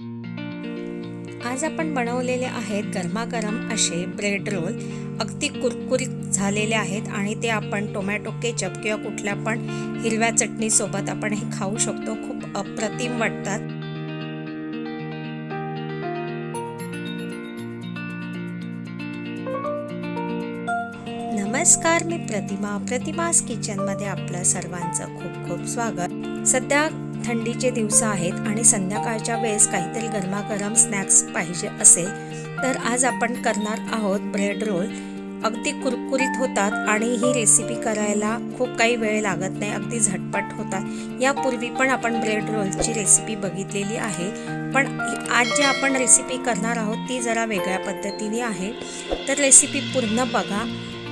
आज आपण बनवलेले आहेत गरमागरम असे ब्रेड रोल अगदी कुरकुरीत झालेले आहेत आणि ते आपण टोमॅटो केचप किंवा कुठल्या पण हिरव्या चटणीसोबत आपण हे खाऊ शकतो. खूप अप्रतिम वाटतात. नमस्कार मी प्रतिमा. प्रतिमास किचनमध्ये आपलं सर्वांचं खूप खूप स्वागत. सध्या थंडीचे दिवस आहेत आणि संध्याकाळच्या वेळेस काहीतरी गरमागरम स्नॅक्स पाहिजे असेल तर आज आपण करणार आहोत ब्रेड रोल. अगदी कुरकुरीत होतात आणि ही रेसिपी करायला खूप काही वेळ लागत नाही अगदी झटपट होतात. यापूर्वी पण आपण ब्रेड रोलची रेसिपी बघितलेली आहे पण आज जे आपण रेसिपी करणार आहोत ती जरा वेगळ्या पद्धतीने आहे. तर रेसिपी पूर्ण बघा.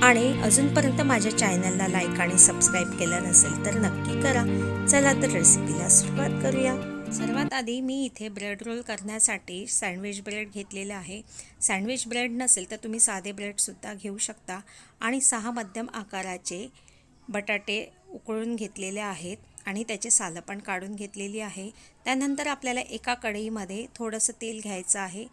आणि अजूनपर्यंत माझ्या चॅनलला लाईक आणि सबस्क्राईब केलं नसेल तर नक्की करा. चला तर रेसिपीला सुरुवात करूया. सर्वात आधी मी इथे ब्रेड रोल करण्यासाठी सँडविच ब्रेड घेतलेलं आहे. सँडविच ब्रेड नसेल तर तुम्ही साधे ब्रेडसुद्धा घेऊ शकता. आणि सहा मध्यम आकाराचे बटाटे उकळून घेतलेले आहेत आणि त्याचे सालं पण काढून घेतलेली आहे. त्यानंतर आपल्याला एका कढईमध्ये थोडंसं तेल घ्यायचं आहे.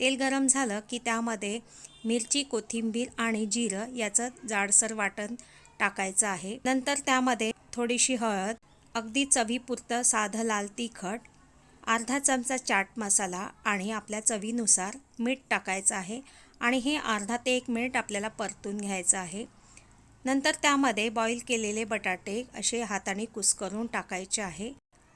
तेल गरम झालं की त्यामध्ये मिरची कोथिंबीर आणि जिरं याचं जाडसर वाटण टाकायचं आहे. नंतर त्यामध्ये थोडीशी हळद अगदी चवीपुरतं साधं लाल तिखट अर्धा चमचा चाट मसाला आणि आपल्या चवीनुसार मीठ टाकायचं आहे आणि हे अर्धा ते एक मिनिट आपल्याला परतून घ्यायचं आहे. नंतर त्यामध्ये बॉईल केलेले बटाटे असे हाताने कुस्करून टाकायचे आहे.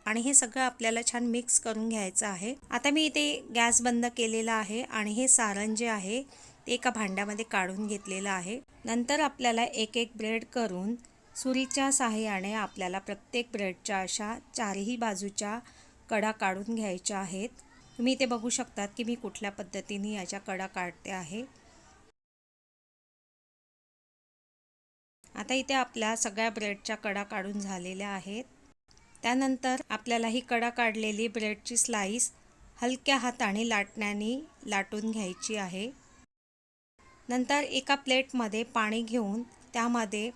आणि हे सगळं आपल्याला छान मिक्स करून घ्यायचं आहे. आता मी इथे गॅस बंद केलेला आहे आणि हे सारण जे आहे ते एका भांड्यामध्ये काढून घेतलेलं आहे. नंतर आपल्याला एक एक ब्रेड करून सुरीच्या साहाय्याने आपल्याला प्रत्येक ब्रेडच्या अशा चारही बाजूच्या कडा काढून घ्यायच्या आहेत. तुम्ही इथे बघू शकतात की मी कुठल्या पद्धतीने याच्या कडा काढते आहे. आता इथे आपल्या सगळ्या ब्रेडच्या कडा काढून झालेल्या आहेत. त्यानंतर आपल्याला ही कडा काढलेली ब्रेडची स्लाईस हलक्या हाताने लाटण्याने लाटून घ्यायची आहे. नंतर एका प्लेटमध्ये पाणी घेऊन त्यामध्ये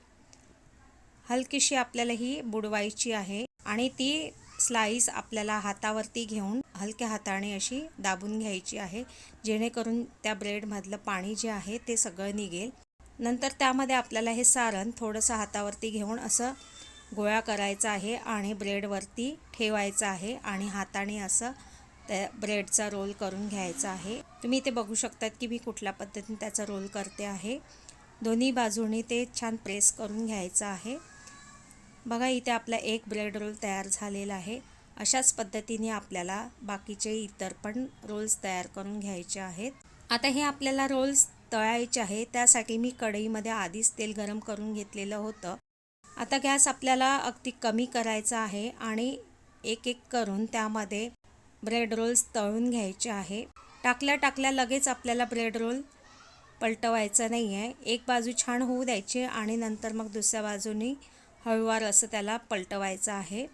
हलकीशी आपल्याला ही बुडवायची आहे आणि ती स्लाईस आपल्याला हातावरती घेऊन हलक्या हाताने अशी दाबून घ्यायची आहे. जेणेकरून त्या ब्रेडमधलं पाणी जे आहे ते सगळं निघेल. नंतर त्यामध्ये आपल्याला हे सारण थोडंसं हातावरती घेऊन असं गोळा करायचा आहे आणि ब्रेडवरती ठेवायचं आहे आणि हाताने असं त्या ब्रेडचा रोल करून घ्यायचा आहे. तुम्ही इथे बघू शकतात की मी कुठल्या पद्धतीने त्याचा रोल करते आहे. दोन्ही बाजूने ते छान प्रेस करून घ्यायचं आहे. बघा इथे आपला एक ब्रेड रोल तयार झालेला आहे. अशाच पद्धतीने आपल्याला बाकीचे इतर पण रोल्स तयार करून घ्यायचे आहेत. आता हे आपल्याला रोल्स तळायचे आहे. त्यासाठी मी कढईमध्ये आधीच तेल गरम करून घेतलेलं होतं. आता गॅस आपल्याला अगदी कमी करायचा आहे आणि एक एक करून त्यामध्ये ब्रेड रोल्स तळून घ्यायचे आहे. टाकल्या टाकल्या लगेच आपल्याला ब्रेड रोल पलटवायचं नाही आहे एक बाजू छान होऊ द्यायची आणि नंतर मग दुसऱ्या बाजूनी हळूवार असं त्याला पलटवायचं आहे.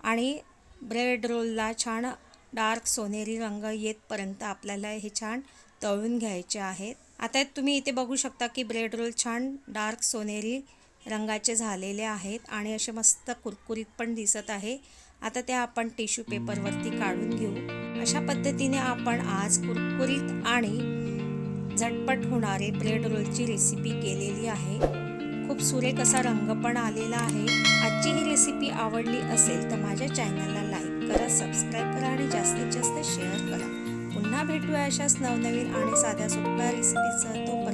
आणि ब्रेड रोलला छान डार्क सोनेरी रंग येतपर्यंत आपल्याला हे छान तळून घ्यायचे आहेत आता तुम्ही इथे बघू शकता की ब्रेड रोल छान डार्क सोनेरी रंगाचे झालेले आहेत आणि असे मस्त कुरकुरीत पण दिसत आहे. आता ते आपण टिश्यू पेपरवरती काढून घेऊ. अशा पद्धतीने आपण आज कुरकुरीत आणि झटपट होणारे ब्रेड रोलची रेसिपी केलेली आहे. खूप सुरेख असा रंग पण आलेला आहे. आजची ही रेसिपी आवडली असेल तर माझ्या चॅनलला लाईक करा सबस्क्राईब करा आणि जास्तीत जास्त शेअर करा. पुन्हा भेटूया अशाच नवनवीन आणि साध्या सोप्या रेसिपीसह तो